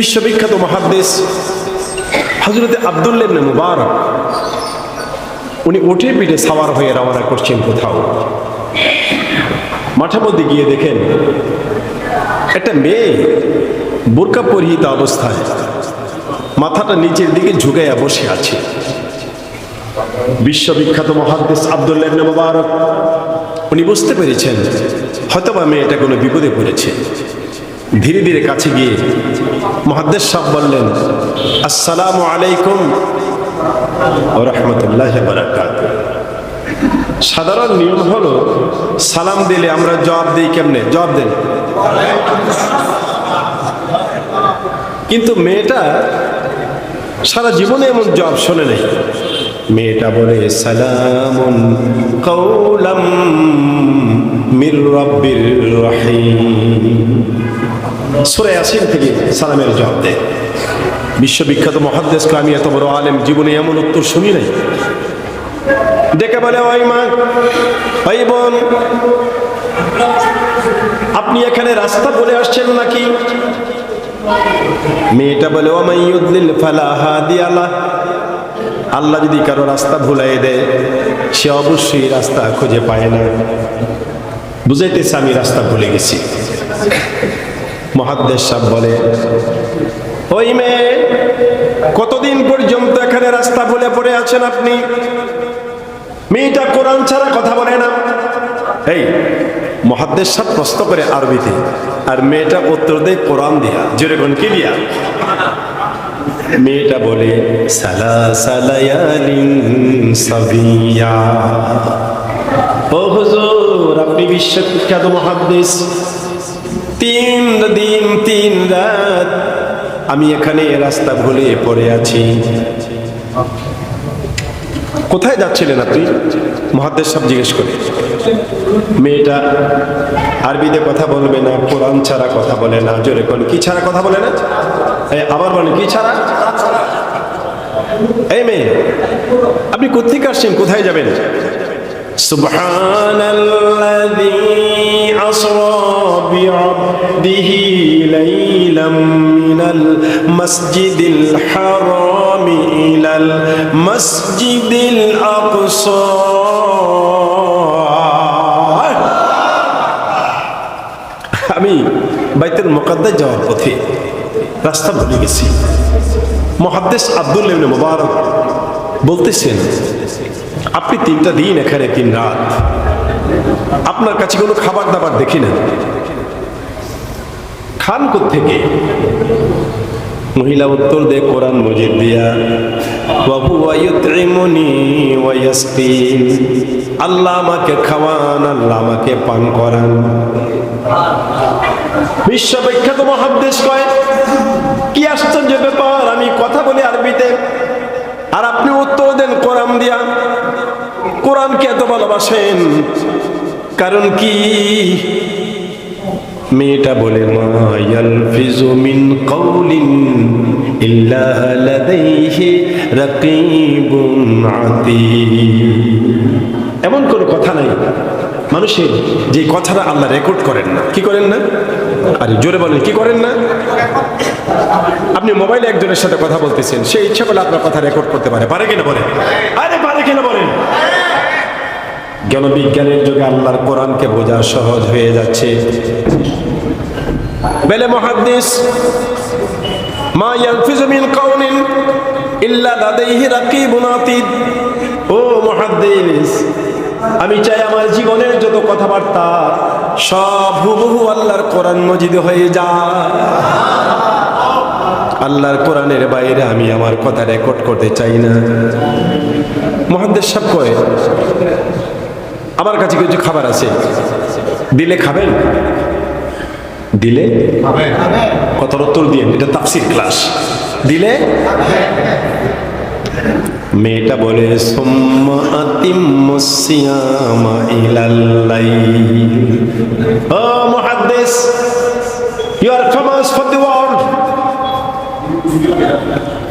বিশ্ববিখ্যাত মহাদ্দেশ হজরতে আবদুল্লাহ ইবনে মুবারক। উনি উঠে পিঠে সাওয়ার হয়ে রওনা করছেন কোথাও। মাঠের মধ্যে গিয়ে দেখেন, একটা মেয়ে বোরকা পরিহিত অবস্থায় মাথাটা নিচের দিকে ঝুঁকাইয়া বসে আছে। বিশ্ববিখ্যাত মহাদ্দেশ আবদুল্লাহ ইবনে মুবারক। উনি বুঝতে পেরেছেন, হয়তোবা মেয়েটা কোনো বিপদে পড়েছে। ধীরে ধীরে কাছে গিয়ে মহাদ্দেশ সাহ বললেন, আসসালামু আলাইকুম রহমতুল্লাহ সাধারণ নিয়ম হলো, সালাম দিলে আমরা জবাব দিই কেমনে? জবাব দেন। কিন্তু মেয়েটা সারা জীবনে এমন জবাব শোনে নাই। মেয়েটা বলে কৌলাম মির রহিম। সুরে আসিন থেকে সালামের জবাব দেয়। বিশ্ববিখ্যাত মহাদ্দেশ আমি এত বড় আলেম, জীবনে এমন উত্তর শুনি নাই। ডেকে বলে, ওই মা, ওই বোন, আপনি এখানে রাস্তা বলে আসছেন নাকি? মেয়েটা বলে, ও মাইয়ুদ্দিল ফালা হাদি আল্লাহ। আল্লাহ যদি কারও রাস্তা ভুলাই দেয়, সে অবশ্যই রাস্তা খুঁজে পায় না। বুঝাইতেছে, আমি রাস্তা ভুলে গেছি। মহাদ্দেশ সাহেব বলে, ওই মেয়ে, কতদিন পর্যন্ত এখানে রাস্তা বলে পড়ে আছেন আপনি? মেয়েটা কোরআন ছাড়া কথা বলে না। এই, মহাদ্দেশ সাহেব প্রশ্ন করে আরবিতে, আর মেয়েটা উত্তর দেয় কোরআন দিয়া। যেরকম কি দিয়া? মেয়েটা বলে, সালা সালায়ালিন সাবিয়া। ও হুজুর, আপনি বিশ্ববিখ্যাত মহাদ্দেশ। তিন দিন, তিন রাত আমি এখানে রাস্তা ভুলে পড়ে আছি। কোথায় যাচ্ছিলেন আপনি? মহাদ্দেশ সব জিজ্ঞেস করে। মেয়েটা আরবিতে কথা বলবে না, কোরআন ছাড়া কথা বলে না। জোরে কোন কি ছাড়া কথা বলে না? আবার বলেন, কি ছাড়া? এই মেয়ে, আপনি কোথেকে আসছেন? কোথায় যাবেন? سبحان الذي أسرى بعبده ليلا من المسجد الحرام إلى المسجد الأقصى আমি বাইতুল মুকাদ্দাস যাওয়ার পথে রাস্তা ভুলে গেছি মহাদ্দেশ আব্দুল ইবনে মুবারক বলতেছেন আপনি তিনটা দিন এখানে তিন রাত। আপনার কাছে কোনো খাবার দাবার দেখি না খান থেকে মহিলা উত্তর দে, কোরআন মজিদ দিয়া। বাবু আল্লাহ আমাকে খাওয়ান, আল্লাহ আমাকে পান করান। বিশ্ববিখ্যাত মহাদেশ কয়, কি আশ্চর্য ব্যাপার, আমি কথা বলি আরবিতে। আর আপনি উত্তর দেন কোরআন দিয়া। কোরআনকে এত ভালোবাসেন? কারণ কি? মেয়েটা বলে রাকিবুন এমন কোনো কথা নাই। মানুষের যে কথাটা আল্লাহ রেকর্ড করেন না, কি করেন না? আরে জোরে বলেন, কি করেন না? আপনি মোবাইলে একজনের সাথে কথা বলতেছেন, সে ইচ্ছা করলে আপনার কথা রেকর্ড করতে পারে। পারে কিনা বলে আরে পারে কিনা বলেন? জ্ঞানবিজ্ঞানের যুগে আল্লাহর কোরআনকে বোঝা সহজ হয়ে যাচ্ছে। বেলে মহাদ্দিস মা ইয়ালফিজু মিন কাউলিন ইল্লা লাদাইহি রাকিবুন আতীদ। ও মহাদ্দিস আমি চাই আমার জীবনের যত কথাবার্তা সব হুবহু আল্লাহর কোরআন মজিদে হয়ে যায় আল্লাহর কোরআনের বাইরে আমি আমার কথা রেকর্ড করতে চাই না। মহাদ্দেশ সাহেব কয় আমার কাছে কিছু খাবার আছে। দিলে খাবেন? দিলে? কত উত্তর দিয়ে? এটা তাফসির ক্লাস। দিলে? মেয়েটা বলে you are famous for the world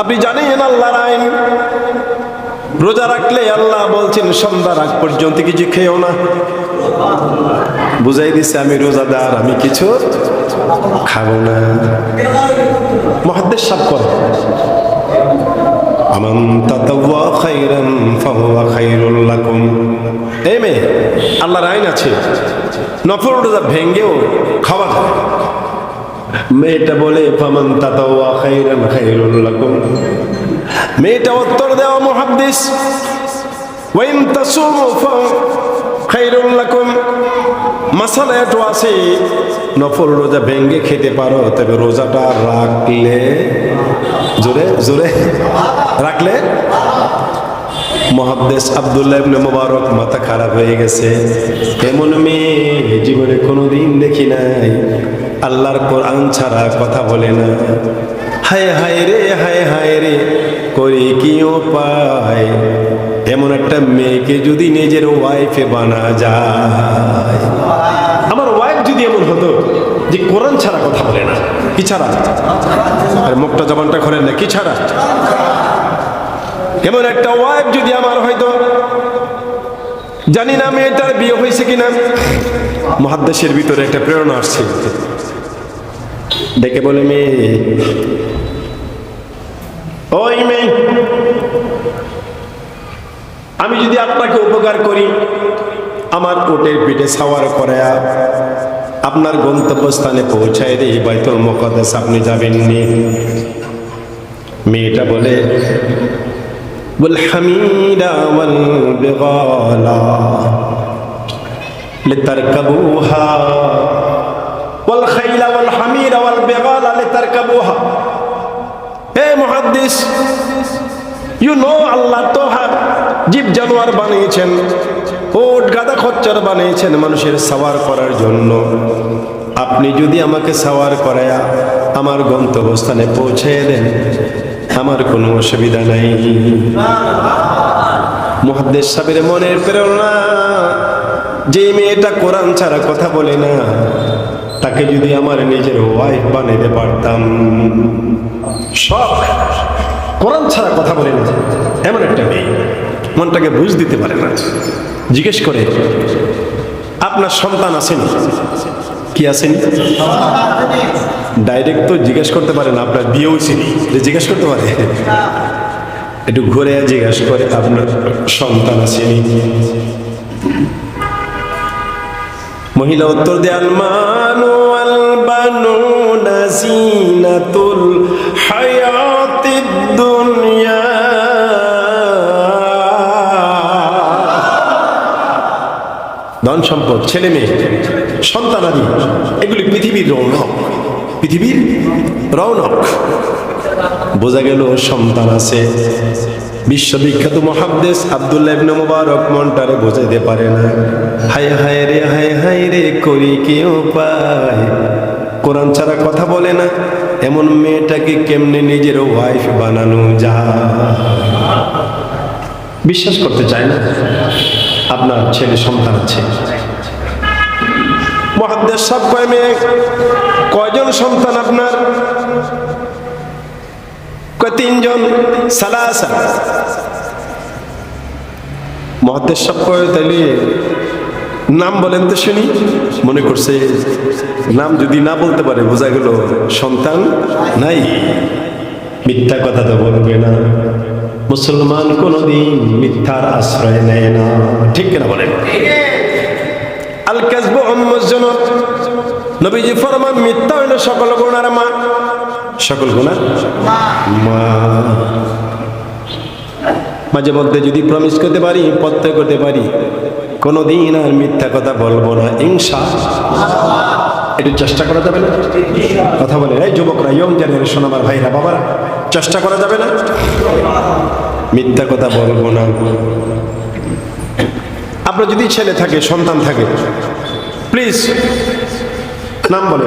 আপনি জানেন আল্লাহর আইন? রোজা রাখলে আল্লাহ বলছেন, সন্ধ্যার আগ পর্যন্ত কিছু খেয়েও না। বুঝাই দিছে, আমি রোজাদার, আমি কিছু খাব না। মহাদ্দেশ সাপ করে। আমান আল্লাহর আইন আছে। নফল রোজা ভেঙ্গেও খাওয়া যায়। মেয়েটা বলে, ফামান তাতাওয়া খাইরান খাইরুল লাকুম। মেয়েটা উত্তর দেওয়া মুহাদ্দিস, ওয়াইন তাসুমু ফা খাইরুল লাকুম। মাসালা একটু আছে, নফল রোজা ভেঙ্গে খেতে পারো, তবে রোজাটা রাখলে, জোরে জোরে, রাখলে? মহাদ্দেশ আবদুল্লাহ ইবনে মোবারক, মাথা খারাপ হয়ে গেছে। এমন মেয়ে জীবনে কোনোদিন দেখি নাই। আল্লাহর কোরআন ছাড়া কথা বলে না। হায় হায় রে, হায় হায় রে, করি কি উপায়? এমন একটা মেয়েকে যদি নিজের ওয়াইফে বানা যায়। আমার ওয়াইফ যদি এমন হতো যে কোরআন ছাড়া কথা বলে না, কি ছাড়া? আর মুখটা জবানটা খোলেন না, কি ছাড়া? এমন একটা ওয়াইফ যদি আমার হয়তো, জানি না মেয়েটার বিয়ে হয়েছে কিনা। মহাদ্দেশের ভিতরে একটা প্রেরণা আসছে। ডেকে বলে মেয়ে ওই মেয়ে আমি যদি আপনাকে উপকার করি আমার ওটের পিঠে সাওয়ার করায়া আপনার গন্তব্যস্থানে পৌঁছায় দিয়ে বাইতুল মোকাদ্দাস আপনি যাবেননি মেয়েটা বলে والحميد والبغال لتركبوها ওয়াল খাইলা ওয়াল হামিরা ওয়াল বেগালা লিতারকাবুহা। হে মুহাদ্দিস ইউ নো আল্লাহ তো জীব জানোয়ার বানিয়েছেন, ওট গাদা খচ্চর বানিয়েছেন মানুষের সাওয়ার করার জন্য। আপনি যদি আমাকে সাওয়ার করায়া আমার গন্তব্যস্থানে পৌঁছে দেন, আমার কোনো অসুবিধা নাই। মহাদ্দেশ সাহেবের মনের প্রেরণা, যে মেয়েটা কোরআন ছাড়া কথা বলে না তাকে যদি আমার নিজের ওয়াইফ বানাইতে পারতাম। সব কোরআন ছাড়া কথা বলে না। এমন একটা মেয়ে। মনটাকে বুঝ দিতে পারে না। জিজ্ঞেস করে, আপনার সন্তান আছেন কি আছেন ডাইরেক্ট তো জিজ্ঞেস করতে পারে না, আপনার বিয়ে হয়েছিল যে জিজ্ঞেস করতে পারে? একটু ঘুরে জিজ্ঞেস করে, আপনার সন্তান আসেনি? মহিলা উত্তর দেয়াল মানু আল বানু নাসিনাতুল হায়াতিদ দুনিয়া। ধন সম্পদ, ছেলে মেয়ে, সন্তান সন্তানাদি এগুলি পৃথিবীর রৌনক পৃথিবীর রৌনক। বোঝা গেল সন্তান আছে। বিশ্ববিখ্যাত মহাদ্দেশ আবদুল্লাহ মুবারক মনটারে বোঝাইতে পারে না। হায় হায় রে, হায় হায় রে, করি কি উপায় কোরআন ছাড়া কথা বলে না, এমন মেয়েটাকে কেমনে নিজের ওয়াইফ বানানো যা বিশ্বাস করতে চায় না? আপনার ছেলে সন্তান আছে। মহাদ্দেশ সব কয় মেয়ে? কয়জন সন্তান আপনার? কয়, তিনজন? সালাসা। মহাদ্দেশ সব নাম বলেন তো শুনি। মনে করছে নাম যদি না বলতে পারে, বোঝা গেল সন্তান নাই। মিথ্যা কথা তো বলবে না। মুসলমান কোনদিন মিথ্যার আশ্রয় নেয় না। ঠিক কিনা বলেন? আল কাজবু উম্মুজ্জনক নবীজি ফরমান, মিথ্যা হইল সকল গুণার মা। সকল গুণার মা। মাঝে মধ্যে যদি প্রমিস করতে পারি, প্রত্যয় করতে পারি কোনো কোনোদিন আর মিথ্যা কথা বলব না, ইনশা। একটু চেষ্টা করা যাবে না? কথা বলে, এই যুবকরা, ইয়ং জেনারেশন আমার ভাইরা, বাবারা, চেষ্টা করা যাবে না? মিথ্যা কথা বলব না। আপনার যদি ছেলে থাকে, সন্তান থাকে প্লিজ নাম বলে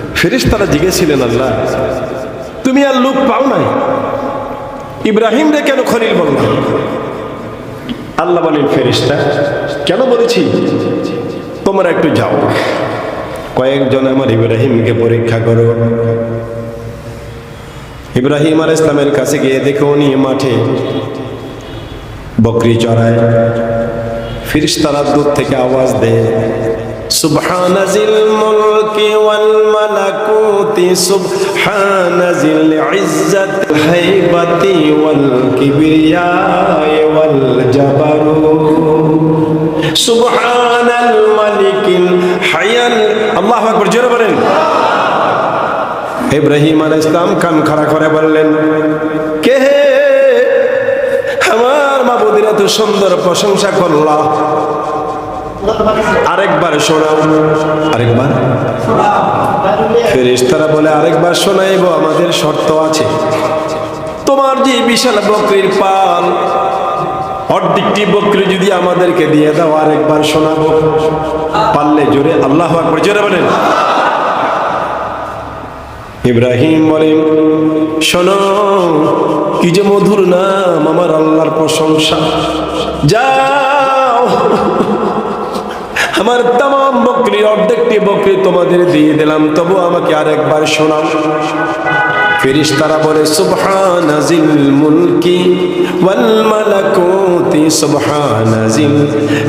ফেরিস তারা জিজ্ঞেছিলেন আল্লাহ, তুমি আর লোক পাও নাই। ইব্রাহিম রে কেন খলিল বললাম আল্লাহ বলেন ফেরিস্তা কেন বলেছি? তোমরা একটু যাও। কয়েকজন আমার ইব্রাহিমকে পরীক্ষা করো। ইব্রাহিম আর ইসলামের কাছে গিয়ে দেখে উনি মাঠে বকরি চড়ায়। ফিরিস্তারা দূর থেকে আওয়াজ দেয়। سبحان ذي الملك والملكوت سبحان ذي العزة الهيبة والكبرياء والجبروت سبحان الملك الحي الله أكبر জোরে বলেন ইব্রাহিম আলাইহিস সালাম কান খাড়া করে বললেন কে হে আমার মাবুদের এত সুন্দর প্রশংসা করলা আরেকবার শোনাও, আরেকবার। ফেরেশতারা বলে, আরেকবার শোনাইব, আমাদের শর্ত আছে। তোমার যে বিশাল বকরির পাল, অর্ধেকটি বকরি যদি আমাদেরকে দিয়ে দাও, আরেকবার শোনাবো। পারলে জোরে, আল্লাহ জোরে বলেন। ইব্রাহিম বলেন শোনো, কি যে মধুর নাম, আমার আল্লাহর প্রশংসা। যাও। আমার তাম বকরি, অর্ধেকটি বকরি তোমাদের দিয়ে দিলাম, তবু আমাকে আরেকবার শোনাও। ফেরিস্তারা বলে, সুবহানাজিল মুলকি ওয়াল মালাকুতি, সুবহানাজিল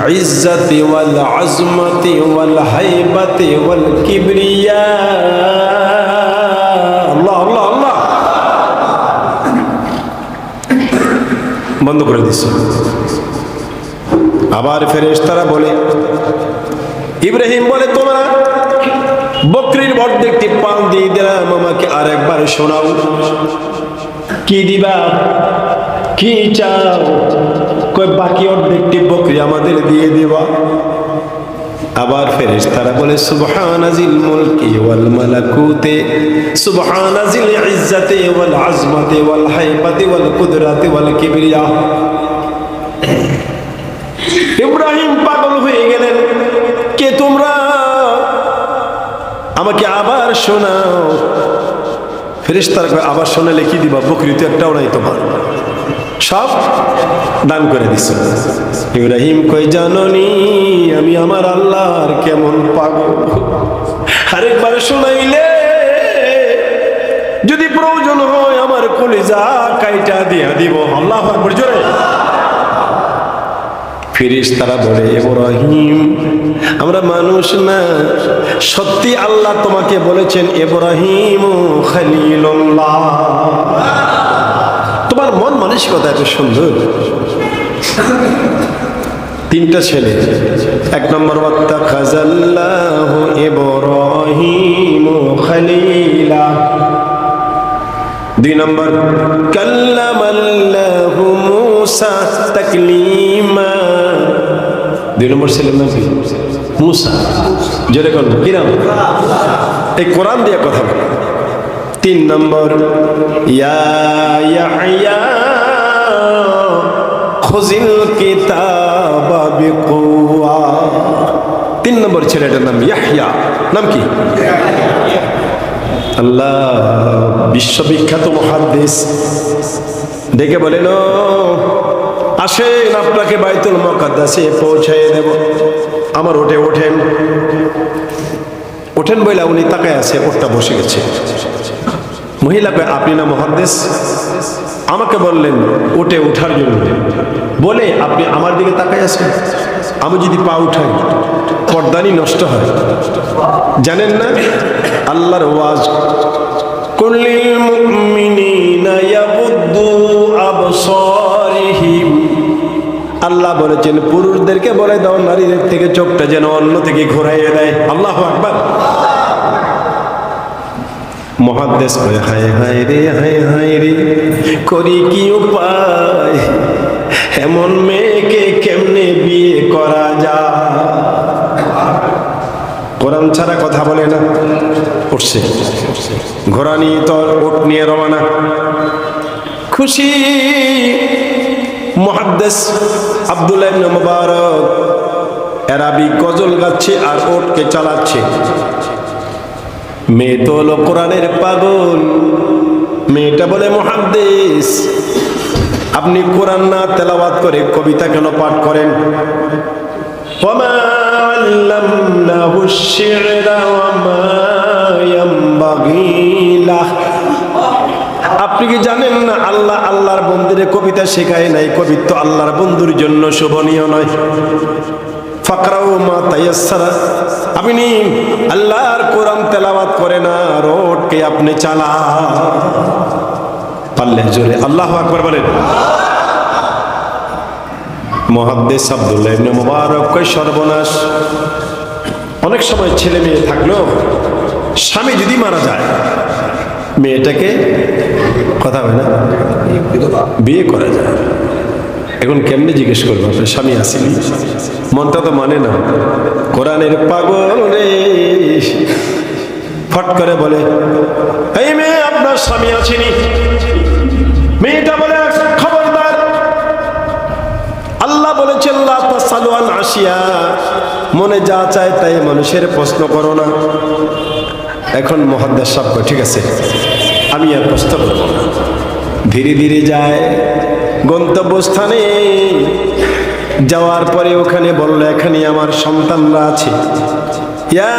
ইজ্জতি ওয়াল আজমতি ওয়াল হাইবাতি ওয়াল কিবরিয়া। আল্লাহ আল্লাহ আল্লাহ। বন্ধ করে দিচ্ছে। আবার ফেরেশতারা বলে ইব্রাহিম বলে, তোমরা বকরির অর্ধেকটি পাল দিয়ে দিলাম, আমাকে আরেকবার শোনাও। কি দিবা? কি চাও? কই, বাকি অর্ধেকটি বকরি আমাদের দিয়ে দিবা। আবার ফেরেশ তারা বলে, সুবহানাজিল মুলকি ওয়াল মালাকুতে, সুবহানাজিল ইজ্জাতি ওয়াল আজমাতি ওয়াল হাইবাতি ওয়াল কুদরাতে ওয়াল কিবরিয়া। ইব্রাহিম পাগল হয়ে গেলেন। তোমরা আমাকে আবার শোনাও। ফেরিস্তার আবার শোনালে কি দিবা? বকরি তো একটাও নাই তোমার। সব দান করে দিছ। ইব্রাহিম কই জাননি আমি আমার আল্লাহর কেমন পাগল? আরেকবার শোনাইলে, যদি প্রয়োজন হয় আমার কলিজা কাইটা দিয়া দিব। আল্লাহ ফিরিস তারা বলে এব্রাহিম আমরা মানুষ না। সত্যি আল্লাহ তোমাকে বলেছেন এব্রাহিম খালিলুল্লাহ। তোমার মন মানসিকতা এত সুন্দর। তিনটা ছেলে। এক নম্বর বার্তা খাজাল্লাহ এব্রাহিম খালিলা। দুই নম্বর, কাল্লামাল্লাহু মুসা তাকলিমা। দুই নম্বর কি? মুসা, জোরে কোন কি নাম? এই কোরআন দিয়ে কথা বলে। তিন নম্বর খুজিল কিতাবা তিন নম্বর ছেলেটার নাম ইয়াহইয়া নাম কি? আল্লাহ, বিশ্ববিখ্যাত মহাদেশ ডেকে বলেন আসেন আপনাকে বাইতুল মকাদ্দাসে পৌঁছাই দেব। আমার ওঠে ওঠেন। ওঠেন বইলা উনি তাকায় আছে ওটা বসে গেছে। মহিলাকে আপনি না মহাদেশ আমাকে বললেন ওটে ওঠার জন্য। বলে, আপনি আমার দিকে তাকায় আছেন? আমি যদি পা উঠাই, পর্দানি নষ্ট হয়। জানেন না, আল্লাহর ওয়াজ কুল্লিল মুমিনিনা ইয়াগুদ্দু আবসারিহিম আল্লাহ বলেছেন, পুরুষদেরকে বলে দাও, নারীদের থেকে চোখটা যেন অন্য থেকে ঘোরাইয়ে দেয়। আল্লাহ আকবার। মহাদেশ করে হায় হায় রে, হায় হায় রে, করি কি উপায়? এমন মেয়েকে কেমনে বিয়ে করা যায়? কোরআন ছাড়া কথা বলে না, উঠছে। ঘোড়া নিয়ে তোর ওট নিয়ে রওনা। খুশি মহাদ্দেশ আব্দুল্লাহ ইবনে মুবারক এরাবি গজল গাচ্ছে আর ওটকে চালাচ্ছে মেয়ে তো হলো কোরআনের পাগল মেয়েটা বলে মহাদ্দেশ আপনি কোরআন না তেলাওয়াত করে কবিতা কেন পাঠ করেন وما علمناه الشعر وما ينبغي له আপনি কি জানেন না আল্লাহ আল্লাহর বন্ধুরে কবিতা শেখায় নাই? কবিত্ব আল্লাহর বন্ধুর জন্য শোভনীয় নয়। মা তেলাওয়াত করে না আপনি চালা জোরে, আল্লাহ সর্বনাশ। অনেক সময় ছেলে মেয়ে থাকলেও স্বামী যদি মারা যায় মেয়েটাকে কথা হয় না। বিয়ে করা যায়। এখন কেমনে জিজ্ঞেস করব? আপনার স্বামী আসেনি মনটা তো মানে না। কোরআনের পাগল রে। ফট করে বলে, এই মেয়ে, আপনার স্বামী আসেনি মেয়েটা বলে, খবরদার। আল্লাহ তাসালু আসিয়া। মনে যা চায় তাই মানুষের প্রশ্ন করো না। এখন মহাদ্দাস সাহেব কয়, ঠিক আছে আমি আর প্রশ্ন করব না। ধীরে ধীরে যায় গন্তব্যস্থানে। যাওয়ার পরে ওখানে বলল এখানে আমার সন্তানরা আছে। ইয়া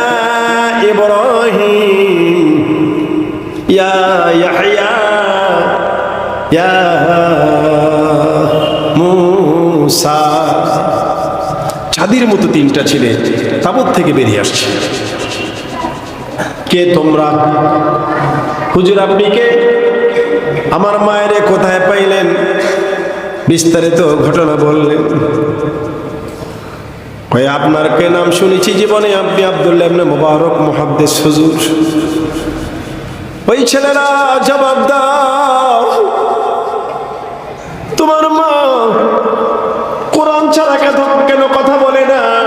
ইয়া চাঁদির মতো তিনটা ছেলে তাবত থেকে বেরিয়ে আসছে। কে তোমরা? হুজুর, আপনি কে? আমার মায়েরে কোথায় পাইলেন? বিস্তারিত ঘটনা বললেন। কয়, আপনার কে নাম শুনেছি জীবনে? আপনি আব্দুল্লাহ মুবারক, মুহাদ্দিস হুজুর। ওই ছেলেরা জবাব দাও। তোমার মা কোরআন ছাড়া কেন কথা বলে না?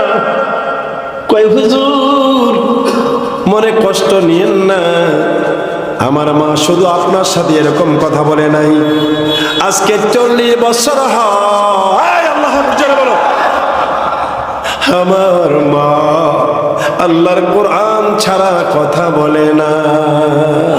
মনে কষ্ট নিয়েন না। আমার মা শুধু আপনার সাথে এরকম কথা বলে নাই। আজকে চল্লিশ বছর আমার মা আল্লাহর কোরআন ছাড়া কথা বলে না।